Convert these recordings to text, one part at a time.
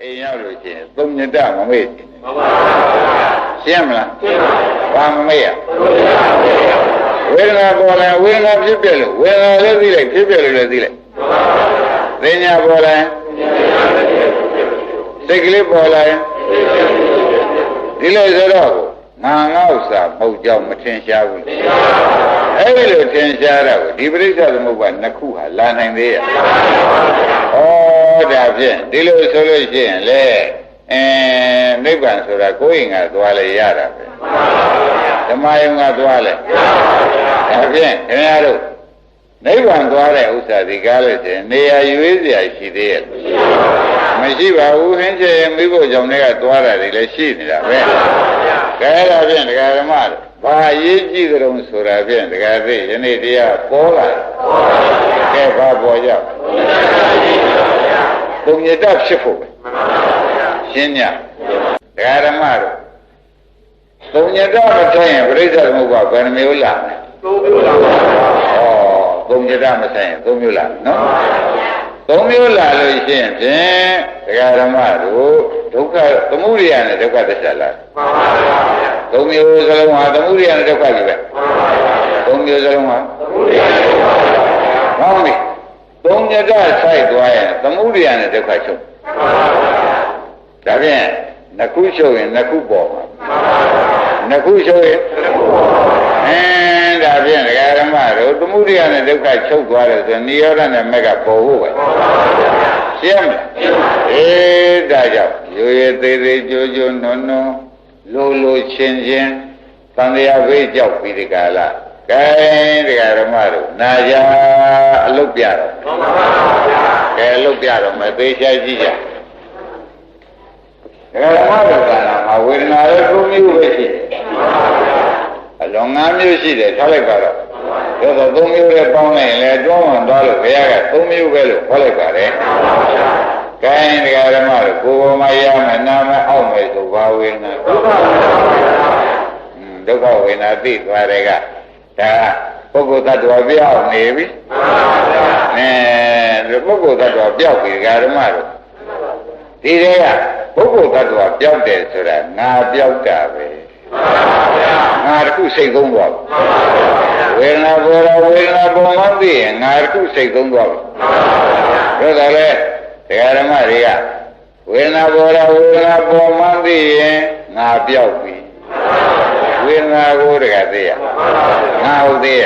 အိမ်ရောက်လို့ရှိရင်သုံးညတမမေ့ဘူးမှန်ပါဗျာရှင်းမလားရှင်းပါဗျာဘာမမေ့ရဘုရားဘုရားဝေဒနာပေါ်လာဝေဒနာဖြစ်ပြလို့ဝေဒနာလည်းသိလိုက်ဖြစ်ပြလို့လည်းသိလိုက်မှန်ပါဗျာသိညာပေါ်လာစိတ်ကလေးပေါ်လာရင်ဒီလိုဆိုတော့ငါငါဥစ္စာမဟုတ်ကြောင်းမထင်ရှားဘူးအဲ့ဒီလိုထင်ရှားတာကိုဒီပရိစ္ဆေသမုပ္ပါနှစ်ခုဟာလာနိုင်သေးရဲ့ဩ ဒါဖြင့်ဒီလိုဆိုလို့ရှိရင်လေအဲနိဗ္ဗာန်ဆိုတာကိုယ်ရင်ကသွားလဲရတာပဲဓမ္မယုံကသွားလဲဒါဖြင့်ခင်ဗျားတို့နိဗ္ဗာန်သွားတဲ့ဥစ္စာဒီကားလို့ရှိရင်နေရာရွေးစရာရှိသေးရဲ့မရှိပါဘူးဟင်းချေမိဖို့ကြောင့်လည်းသွားတာတွေလည်းရှိနေတာပဲကဲဒါဖြင့်ဒကာဓမ္မတို့ဘာရေးကြည့်ကြုံဆိုတာဖြင့်ဒကာသိယနေ့တရားပေါ်လာကဲဘာပေါ်ကြပုံ ညတဖြစ်ဖို့ပဲရှင်းညဒကာဓမ္မတို့ပုံညတမထိုင်ရင်ပြိဿသမုပ္ပါဘယ်နှမျိုးလာလဲသုံးမျိုးလားဗျာဩသုံးကြတမဆိုင်ရင်သုံးမျိုးလာနော်သုံးမျိုးလာလို့ရှိရင်ဖြင့်ဒကာဓမ္မတို့ဒုက္ခသမုဒိယနဲ့ဒုက္ခသစ္စာလာမှန်ပါဗျာသုံးမျိုးစလုံးဟာသမုဒိယနဲ့ဒုက္ခကြီးပဲမှန်ပါဗျာသုံးမျိုးစလုံးဟာဘုရားဘုရားဟောပြီ သုံးကြတဆိုင်သွားရင်သမုဒိယနဲ့ဒုက္ခချုပ်မှန်ပါဗျာဒါဖြင့်နှစ်ခုချုပ်ရင်နှစ်ခုပေါ်မှာမှန်ပါဗျာနှစ်ခုချုပ်ရင်ဘုရားအင်းဒါဖြင့်ဒကာဓမ္မတို့သမုဒိယနဲ့ဒုက္ခချုပ်သွားတယ်ဆိုနိရောဓနဲ့မက်ကပေါ်ဖို့ပဲရှင်းမလားအေးဒါကြောင့်ရိုးရသေးသေးကြိုးကြိုးနုံနုံလိုလိုချင်းချင်းသံဃာဘေးကြောက်ပြီးဒီကလာ ကဲဒီကဓမ္မတို့နာကြအလုတ်ပြတော့မှန်ပါဗျာကဲအလုတ်ပြတော့မသေးချာကြည့်ကြဒီကဓမ္မတို့ကလာမှာဝေဒနာရဲ့သုံးမျိုးပဲရှိတယ်အလုံး၅မျိုးရှိတယ်ထားလိုက်ပါတော့ဒါဆိုသုံးမျိုးနဲ့ပေါင်းလိုက်ရင်လည်းတွန်းဝင်သွားလို့ဘုရားကသုံးမျိုးပဲလို့ခေါ်လိုက်ပါတယ်ကဲဒကာဓမ္မတို့ကိုယ်ပေါ်မှာရမယ်နာမအောက်မယ်ဆိုဘာဝေဒနာဒုက္ခပါဗျာဒုက္ခဝေဒနာသိသွားတယ်က ဒါပုဂ္ဂိုလ်တ attva ပြောက်နေပြီမှန်ပါဗျာအဲပုဂ္ဂိုလ်တ attva ပြောက်ပြီဒကာဓမ္မတို့ဒီတဲ့ကပုဂ္ဂိုလ်တ attva ပြောက်တယ်ဆိုတာငါပြောက်တာပဲမှန်ပါဗျာငါတခုစိတ်ကုန်းသွားပြီမှန်ပါဗျာဝေဒနာပေါ်တာဝေဒနာပေါ်မှသိရင်ငါတခုစိတ်ကုန်းသွားပြီမှန်ပါဗျာဒါကြလေဒကာဓမ္မတွေကဝေဒနာပေါ်တာဝေဒနာပေါ်မှသိရင်ငါပြောက်ပြီ ဝေဒနာကိုတကသိရငါဟုတ်သေးရ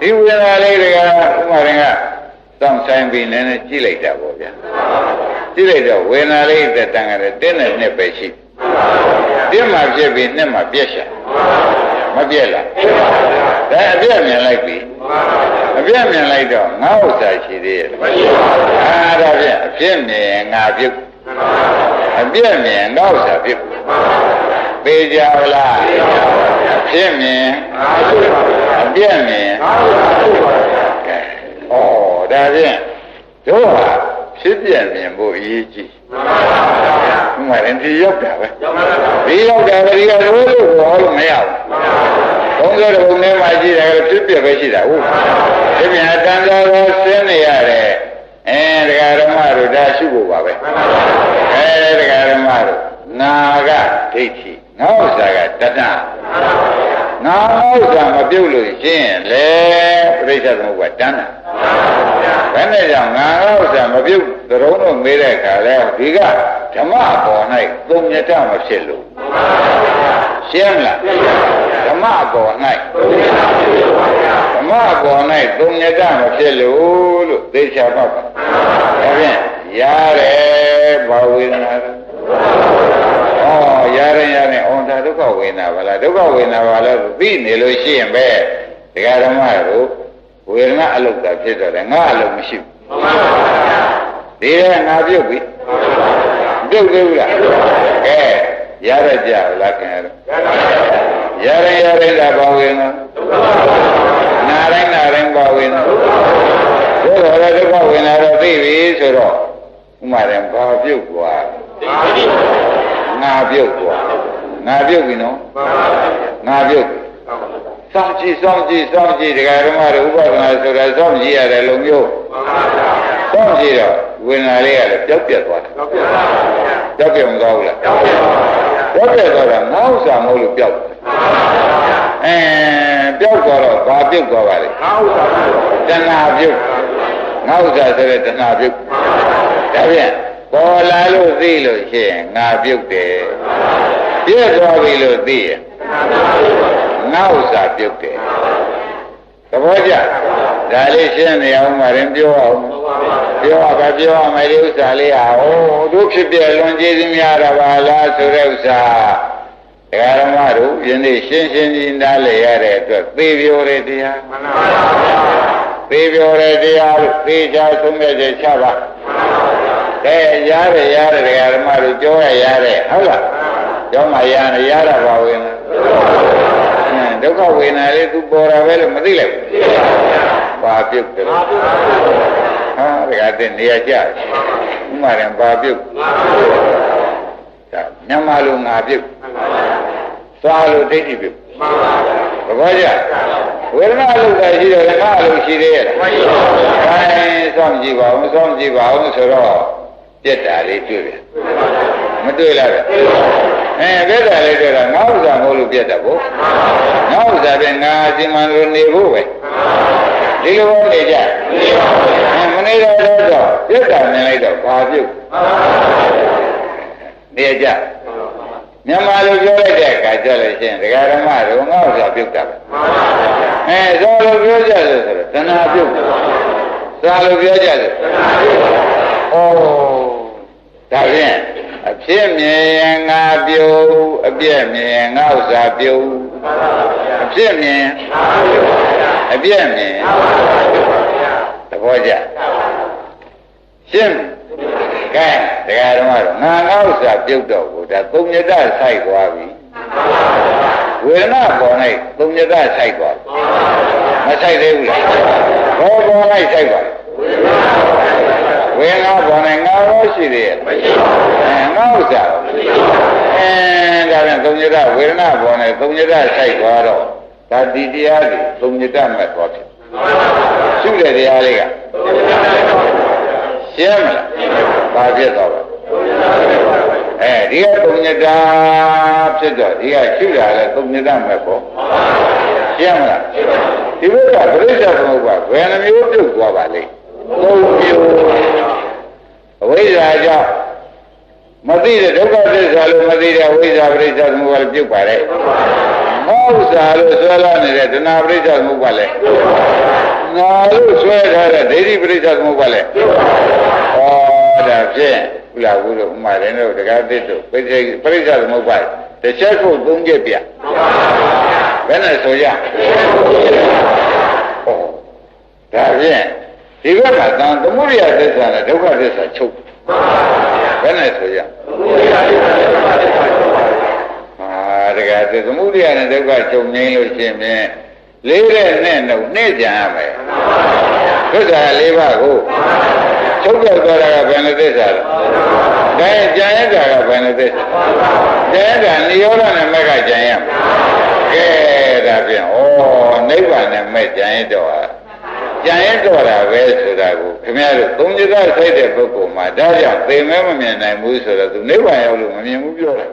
ဒီဝေဒနာလေးတွေကဥမာရင်ကစောင့်ဆိုင်ပြီးနည်းနည်းကြည့်လိုက်တာပေါ့ဗျာကြည့်လိုက်တော့ဝေဒနာလေးတက်တန်ကြတယ်တင်းနဲ့နှစ်ပဲရှိတင်းမှဖြစ်ပြီးနှစ်မှပြက်ရှာမပြက်လားဒါအပြက်မြင်လိုက်ပြီအပြက်မြင်လိုက်တော့ငါဥစ္စာရှိသေးရဲ့မရှိပါဘူးအာဒါဖြင့်အပြစ်မြင်ငါပြုတ်အပြစ်မြင်ငါဥစ္စာပြုတ် ပေကြလားအပြစ်မြင်အပြစ်မြင်ကဲဩဒါဖြင့်တို့ဟာဖြစ်ပြမြင်ဖို့အရေးကြီးဥမာရင်ဒီရောက်တာပဲဒီရောက်တာပဲဒီကရိုးလို့ဟောလို့မရဘူးဘုံတော်ဘုံထဲမှာရှိတယ်ဖြစ်ပြပဲရှိတာဟုတ်ဖြစ်ပြတန်တော်တော်ဆင်းနေရတယ်အဲဒကာဓမ္မတို့ဒါရှိဖို့ပါပဲအဲဒကာဓမ္မတို့နာကဒိဋ္ဌိ ငါဥစ္စာကတတ္တငါဥစ္စာမပြုတ်လို့ရှင်းရင်လေပြိဿသမုပ္ပါတန်းတာဘယ်နဲ့ကြောင့်ငါဥစ္စာမပြုတ်သရုံးတော့မေးတဲ့အခါလဲဒီကဓမ္မပေါ်၌သုံးမြတ်တမဖြစ်လို့ရှင်းမလားဓမ္မပေါ်၌ဓမ္မပေါ်၌သုံးမြတ်တမဖြစ်လို့လို့သေချာပါပါဒါဖြင့်ရတယ်ဘာဝေဒနာလဲဩရရင်ရရင်အော် ဒါဒုက္ခဝေဒနာပါလားဒုက္ခဝေဒနာပါလားသိနေလို့ရှိရင်ပဲဒကာဓမ္မတို့ဝေဒနာအလုတ်တာဖြစ်တော့တယ်ငါအလုတ်မရှိဘူးဒီတဲ့ငါပြုတ်ပြီပြုတ်သေးဘူးလားကဲရရကြလားခင်ဗျားတို့ရရင်ရရင်ဒါဘာဝေဒနာနာတိုင်းနာတိုင်းဘာဝေဒနာတို့တော့လည်းဒုက္ခဝေဒနာတော့သိပြီဆိုတော့ဥမာရင်ဘာပြုတ်သွားငါပြုတ်သွား ငါပြုတ်ပြီနော်ငါပြုတ်ပြီစောင့်ကြည့်စောင့်ကြည့်စောင့်ကြည့်ဒကာဓမ္မတို့ဥပဒနာဆိုတာစောင့်ကြည့်ရတယ်လုံမျိုးစောင့်ကြည့်တော့ဝေဒနာလေးကလည်းပျောက်ပြက်သွားတယ်တော့ပြပါဗျာပျောက်ပြက်မသွားဘူးလားတော့ပြပါဗျာပျောက်ပြက်သွားတာငါဥစ္စာမဟုတ်လို့ပျောက်တယ်အဲပျောက်သွားတော့ဘာပြုတ်သွားပါလဲငါဥစ္စာပြုတ်တဏှာပြုတ်ငါဥစ္စာဆိုတဲ့တဏှာပြုတ်ဒါပြန်ပေါ်လာလို့သိလို့ရှိရင်ငါပြုတ်တယ် ပြည့်သွားပြီလို့သိရင်ငါဥစ္စာပြုတ်တယ်သဘောကျဒါလေးရှင်းနေအောင်မရင်ပြောအောင်ပြောရပါပြောရမယ်ဒီဥစ္စာလေးဟာဟိုတို့ဖြစ်ပြလွန်ကျေးဇူးများတာပါလားဆိုတဲ့ဥစ္စာဒကာရမတို့ယနေ့ရှင်းရှင်းကြီးနားလည်ရတဲ့အတွက်သေပြောတဲ့တရားမှန်ပါဗျာသေပြောတဲ့တရားလို့သေချာဆုံးဖြတ်ချက်ချပါကဲရတယ်ရတယ်ဒကာရမတို့ပြောရရတယ်ဟုတ်လား ပြောမှရတယ်ရတာပါဝင်လားအင်းဒုက္ခဝေဒနာလေးသူပေါ်တာပဲလို့မသိလိုက်ဘူးဘာပြုတ်တယ်လို့ဟာဒကာတဲ့နေရာကျဥမာရင်ဘာပြုတ်ဒါမြန်မာလူငါပြုတ်သွားလို့ဒိဋ္ဌိပြုတ်မှန်ပါဗျာသဘောကျဝေဒနာလို့လည်းရှိတယ်ငါလို့ရှိသေးရဲ့မှန်ပါဗျာအဲစောင့်ကြည့်ပါဦးစောင့်ကြည့်ပါဦးဆိုတော့ပြက်တာလေးတွေ့တယ်မတွေ့လားဗျ အဲပြက်တာလေးတွေ့တာငါဥစ္စာမဟုတ်လို့ပြက်တာဗောငါဥစ္စာပဲငါအစီမံလို့နေဖို့ပဲဒီလိုပဲနေကြအဲမနေတော့တော့ပြက်တာမြင်လိုက်တော့ဘာပြုတ်နေကြမြန်မာလိုပြောလိုက်တဲ့အခါကျလို့ရှိရင်ဒကာဓမ္မတို့ငါဥစ္စာပြုတ်တာပဲအဲဇောလိုပြောကြတယ်ဆိုတော့တဏှာပြုတ်ဇာလိုပြောကြတယ်ဩဒါဖြင့် အဖြစ်မြင်ရင်ငါပြုတ်အပြည့်မြင်ရင်ငါဥစ္စာပြုတ်အဖြစ်မြင်အပြည့်မြင်သဘောကျရှင်းကဲတရားတော်ကတော့ငါငါဥစ္စာပြုတ်တော့ဘူးဒါသုံးညတဆိုင်သွားပြီဝေဒနာပေါ်၌သုံးညတဆိုင်သွားပြီမဆိုင်သေးဘူးလားဘောပေါ်၌ဆိုင်သွားပြီဝေဒနာ ပေါ်၌ငါရောရှိသေးရဲ့မရှိပါဘူးအဲငါဥစ္စာရောမရှိပါဘူးအဲဒါပြန်သုံးညတဝေဒနာပေါ်၌သုံးညတဆိုင်သွားတော့ဒါဒီတရားတွေသုံးညတမဲ့သွားဖြစ်ရှုတဲ့တရားလေးကရှင်းမလားဘာဖြစ်သွားပါအဲဒီကသုံးညတဖြစ်တော့ဒီကရှုတာလဲသုံးညတမဲ့ပေါ့ရှင်းမလားဒီဘက်ကပြိဿသမုပ္ပါဘယ်နှမျိုးပြုတ်သွားပါလိမ့်သုံး မျိုးအဝိဇ္ဇာကြောင့်မသိတဲ့ဒုက္ခသစ္စာလို့မသိတဲ့ဝိဇ္ဇာပြိဿသမုပ္ပါပြုတ်ပါလေမောဥစ္စာလို့ဆွဲလာနေတဲ့တဏှာပြိဿသမုပ္ပါလေငါလို့ဆွဲထားတဲ့ဒိဋ္ဌိပြိဿသမုပ္ပါလေဟောဒါဖြင့်ဘုရားဘုရားဥမာရင်တို့တရားသစ်တို့ပြိဿပြိဿသမုပ္ပါတစ်ချက်ခုသုံးချက်ပြဘယ်နဲ့ဆိုရဟောဒါဖြင့်ဒီဘက်ကသံသမုဒိယသစ္စာနဲ့ဒုက္ခသစ္စာချုပ် ဘယ်နဲ့ဆိုရဟာတကယ်သသမုဒိယနဲ့ဒုက္ခချုပ်ငြိမ်းလို့ရှိရင်ဖြင့်လေးတဲ့နဲ့နှုတ်နှိမ့်ကြရမယ်သစ္စာလေးပါးကိုချုပ်ပြောက်သွားတာကဘယ်နဲ့သစ္စာလဲဒါကြံရတာကဘယ်နဲ့သစ္စာကြံရတာနိရောဓနဲ့မက်ကကြံရမယ်ကဲဒါဖြင့်ဩနိဗ္ဗာန်နဲ့မဲ့ကြံရတော့ဟာ ကြံရတော့တာပဲဆိုတာကိုခင်ဗျားတို့သုံးကြိစိုက်တဲ့ပုဂ္ဂိုလ်မှာဒါကြောင့်သိမဲမမြင်နိုင်ဘူးဆိုတော့သူနိဗ္ဗာန်ရောက်လို့မမြင်ဘူးပြောတယ်